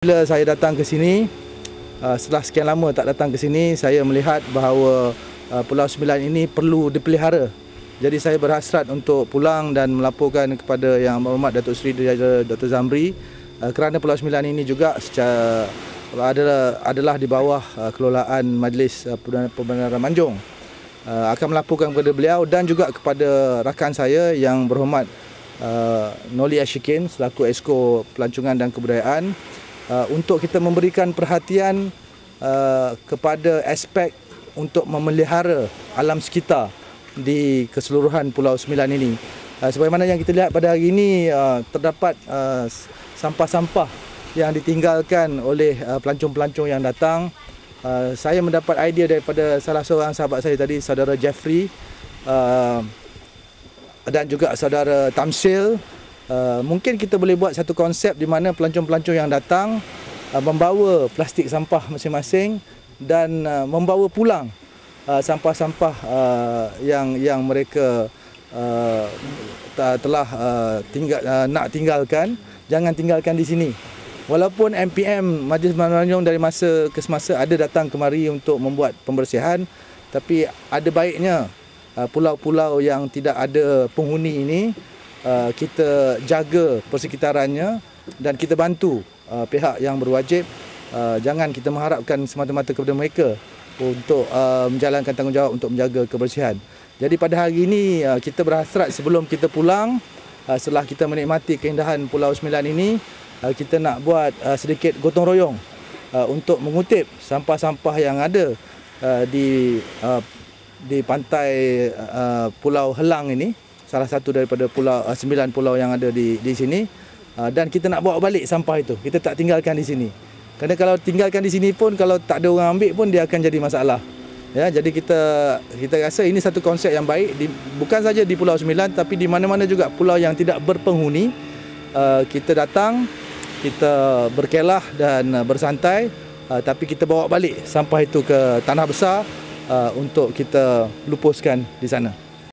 Bila saya datang ke sini, uh, setelah sekian lama tak datang ke sini, saya melihat bahawa uh, Pulau Sembilan ini perlu dipelihara. Jadi saya berhasrat untuk pulang dan melaporkan kepada Yang Berhormat Datuk Seri Dr. Zamri uh, kerana Pulau Sembilan ini juga secara adalah adalah di bawah kelolaan Majlis Pembenaran Manjung. Akan melaporkan kepada beliau dan juga kepada rakan saya yang berhormat Noli Ashikin selaku Esko Pelancongan dan Kebudayaan uh, untuk kita memberikan perhatian uh, kepada aspek untuk memelihara alam sekitar di keseluruhan Pulau Sembilan ini. Uh, sebagaimana yang kita lihat pada hari ini uh, terdapat uh, sampah-sampah yang ditinggalkan oleh uh, pelancong-pelancong yang datang. Uh, saya mendapat idea daripada salah seorang sahabat saya tadi, saudara Jeffrey uh, dan juga saudara Tamsil Uh, mungkin kita boleh buat satu konsep di mana pelancong-pelancong yang datang uh, membawa plastik sampah masing-masing dan uh, membawa pulang uh, sampah-sampah uh, yang yang mereka uh, telah uh, tinggal uh, nak tinggalkan jangan tinggalkan di sini. Walaupun MPM Majlis Menanjung dari masa ke semasa ada datang kemari untuk membuat pembersihan tapi ada baiknya uh, pulau-pulau yang tidak ada penghuni ini Uh, kita jaga persekitarannya dan kita bantu uh, pihak yang berwajib uh, jangan kita mengharapkan semata-mata kepada mereka untuk uh, menjalankan tanggungjawab untuk menjaga kebersihan. Jadi pada hari ini uh, kita berhasrat sebelum kita pulang uh, setelah kita menikmati keindahan Pulau Sembilan ini uh, kita nak buat uh, sedikit gotong royong uh, untuk mengutip sampah-sampah yang ada uh, di uh, di pantai uh, Pulau Helang ini salah satu daripada pulau uh, sembilan pulau yang ada di di sini. Uh, dan kita nak bawa balik sampah itu. Kita tak tinggalkan di sini. Kerana kalau tinggalkan di sini pun kalau tak ada orang ambil pun dia akan jadi masalah. Ya jadi kita kita rasa ini satu konsep yang baik. Di, bukan saja di pulau sembilan tapi di mana-mana juga pulau yang tidak berpenghuni. Uh, kita datang kita berkelah dan uh, bersantai. Uh, tapi kita bawa balik sampah itu ke tanah besar uh, untuk kita lupuskan di sana